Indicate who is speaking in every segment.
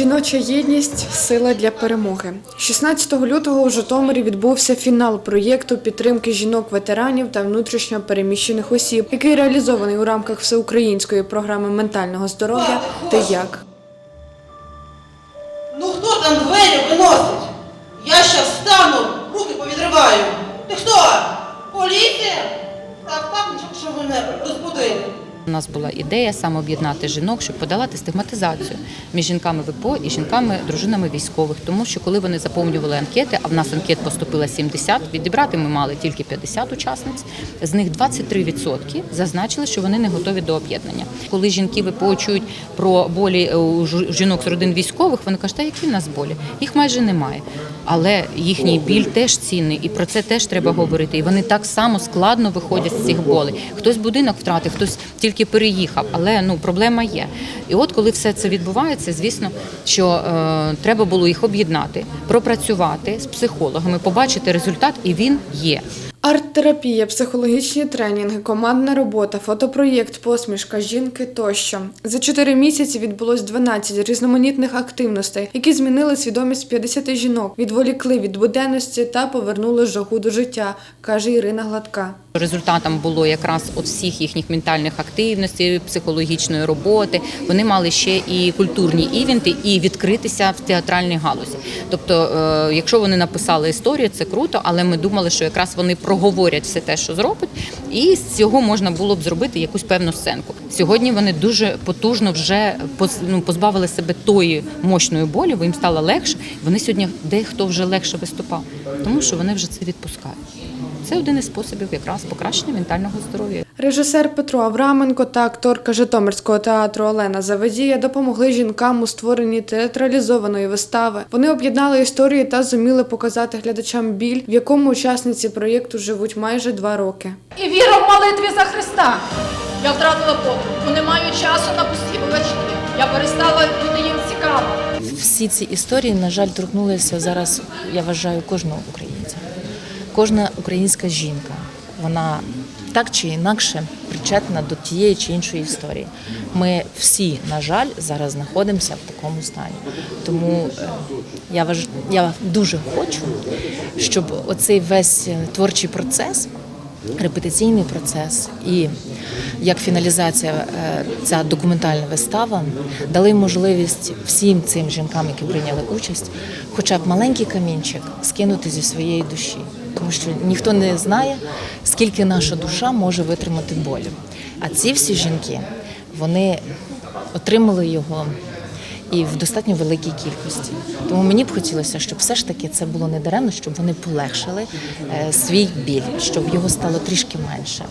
Speaker 1: Жіноча єдність сила для перемоги. 16 лютого у Житомирі відбувся фінал проєкту підтримки жінок-ветеранів та внутрішньо переміщених осіб, який реалізований у рамках всеукраїнської програми ментального здоров'я Ти як.
Speaker 2: Ну хто там двері виносить? Я щас встану, руки повідриваю. Ти хто? Поліція? Так, так, нічого, що ви мене розбудили.
Speaker 3: У нас була ідея саме об'єднати жінок, щоб подолати стигматизацію між жінками ВПО і жінками, дружинами військових. Тому що коли вони заповнювали анкети, а в нас анкет поступило 70, відібрати ми мали тільки 50 учасниць. З них 23% зазначили, що вони не готові до об'єднання. Коли жінки ВПО чують про болі у жінок з родин військових, вони кажуть, а які в нас болі? Їх майже немає. Але їхній біль теж цінний, і про це теж треба говорити. І вони так само складно виходять з цих болей. Хтось будинок втратив, хтось тільки переїхав, але ну проблема є. І от коли все це відбувається, звісно, що е, треба було їх об'єднати, пропрацювати з психологами, побачити результат, і він є.
Speaker 1: Арт-терапія, психологічні тренінги, командна робота, фотопроєкт, посмішка жінки тощо. За чотири місяці відбулось 12 різноманітних активностей, які змінили свідомість 50 жінок, відволікли від буденності та повернули жагу до життя, каже Ірина Гладка.
Speaker 3: Результатом було якраз от всіх їхніх ментальних активностей, психологічної роботи. Вони мали ще і культурні івенти, і відкритися в театральній галузі. Тобто, е, якщо вони написали історію, це круто, але ми думали, що якраз вони проговорять все те, що зроблять, і з цього можна було б зробити якусь певну сценку. Сьогодні вони дуже потужно вже ну, позбавили себе тої мощної болі, бо їм стало легше. Вони сьогодні дехто вже легше виступав, тому що вони вже це відпускають. Це один із способів якраз покращення ментального здоров'я.
Speaker 1: Режисер Петро Авраменко та акторка Житомирського театру Олена Заведія допомогли жінкам у створенні театралізованої вистави. Вони об'єднали історії та зуміли показати глядачам біль, в якому учасниці проєкту живуть майже два роки.
Speaker 4: і віра в молитві за Христа. Я втратила подругу, не маю часу на пусті балачки. Я перестала бути їм цікава.
Speaker 5: Всі ці історії, на жаль, торкнулися зараз, я вважаю, кожного українця. Кожна українська жінка, вона так чи інакше причетна до тієї чи іншої історії. Ми всі, на жаль, зараз знаходимося в такому стані. Тому е, я важ... я дуже хочу, щоб оцей весь е, творчий процес репетиційний процес і як фіналізація е, ця документальна вистава дали можливість всім цим жінкам, які прийняли участь, хоча б маленький камінчик скинути зі своєї душі, тому що ніхто не знає, скільки наша душа може витримати болю. А ці всі жінки вони отримали його і в достатньо великій кількості. Тому мені б хотілося, щоб все ж таки це було не даремно, щоб вони полегшили е, свій біль, щоб його стало трішки менше,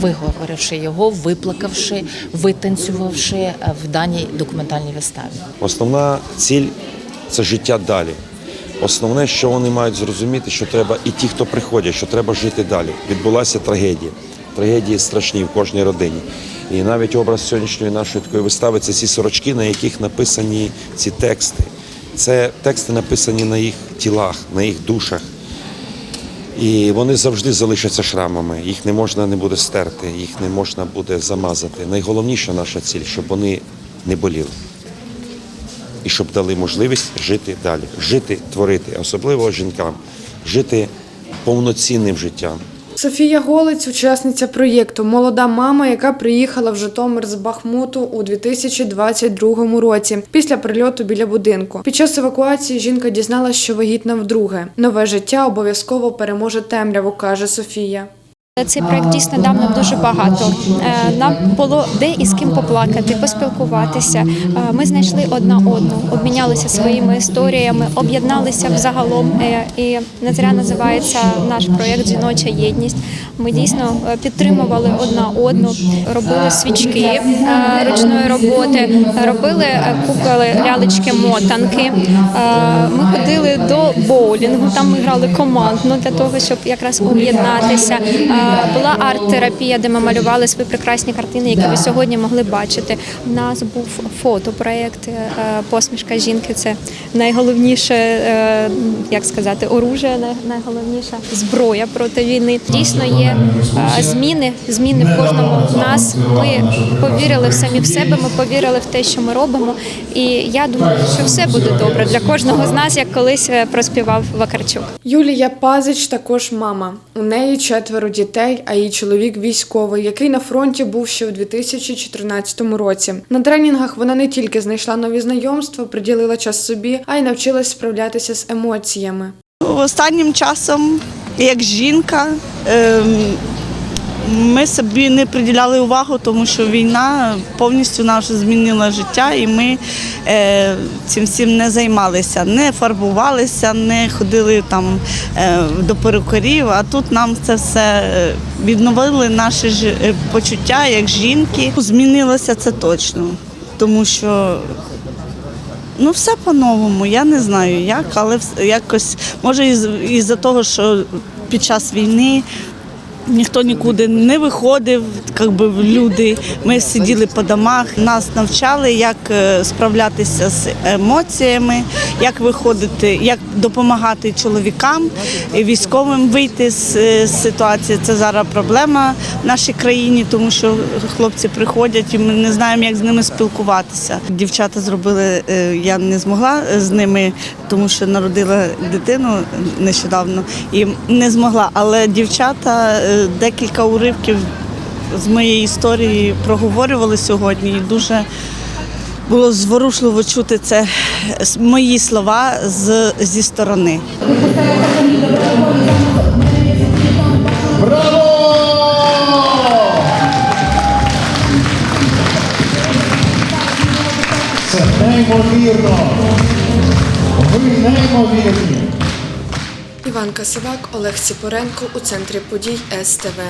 Speaker 5: виговоривши його, виплакавши, витанцювавши е, в даній документальній виставі.
Speaker 6: Основна ціль це життя далі. Основне, що вони мають зрозуміти, що треба і ті, хто приходять, що треба жити далі. Відбулася трагедія. Трагедії страшні в кожній родині. І навіть образ сьогоднішньої нашої такої вистави це ці сорочки, на яких написані ці тексти. Це тексти написані на їх тілах, на їх душах. І вони завжди залишаться шрамами. Їх не можна не буде стерти, їх не можна буде замазати. Найголовніша наша ціль, щоб вони не боліли і щоб дали можливість жити далі, жити, творити, особливо жінкам, жити повноцінним життям.
Speaker 1: Софія Голець, учасниця проєкту, молода мама, яка приїхала в Житомир з Бахмуту у 2022 році після прильоту біля будинку. Під час евакуації жінка дізналася, що вагітна вдруге. Нове життя обов'язково переможе темряву, каже Софія.
Speaker 7: Цей проект дійсно дав нам дуже багато. Е, Нам було де і з ким поплакати, поспілкуватися. Е, Ми знайшли одна одну, обмінялися своїми історіями, об'єдналися взагалом. Е, І не зря називається наш проєкт Жіноча єдність. Ми дійсно е, підтримували одна одну, робили свічки е, ручної роботи, робили е, куколи, лялечки, мотанки. Е, Ми ходили до боулінгу. Там ми грали командно для того, щоб якраз об'єднатися. Е, Була арт-терапія, де ми малювали свої прекрасні картини, які ви сьогодні могли бачити. У нас був фотопроєкт е, Посмішка жінки. Це найголовніше, е, як сказати, оружие, най- найголовніша зброя проти війни. Дійсно є е, зміни, зміни в кожному з нас. Ми повірили в самі в себе, ми повірили в те, що ми робимо. І я думаю, що все буде добре для кожного з нас, як колись е, проспівав Вакарчук.
Speaker 1: Юлія Пазич також мама. У неї четверо дітей, а її чоловік військовий, який на фронті був ще у 2014 році. На тренінгах вона не тільки знайшла нові знайомства, приділила час собі, а й навчилась справлятися з емоціями.
Speaker 8: Останнім часом, як жінка, ем, ми собі не приділяли увагу, тому що війна повністю наше змінила життя, і ми е, цим всім не займалися, не фарбувалися, не ходили там е, до перукарів. А тут нам це все е, відновили наші ж е, почуття як жінки. Змінилося це точно, тому що Ну, все по-новому. Я не знаю як, але якось може із-за того, що під час війни ніхто нікуди не виходив, як би люди. Ми сиділи по домах, нас навчали, як е, справлятися з емоціями, як виходити, як допомагати чоловікам, військовим вийти з е, ситуації. Це зараз проблема в нашій країні, тому що хлопці приходять і ми не знаємо, як з ними спілкуватися. Дівчата зробили, е, я не змогла з ними, тому що народила дитину нещодавно і не змогла. Але дівчата декілька уривків з моєї історії проговорювали сьогодні і дуже. Було зворушливо чути це мої слова з, зі сторони.
Speaker 9: Це неймовірно. Ви неймовірні.
Speaker 1: Іван Касивак, Олег Сіпоренко у центрі подій СТВ.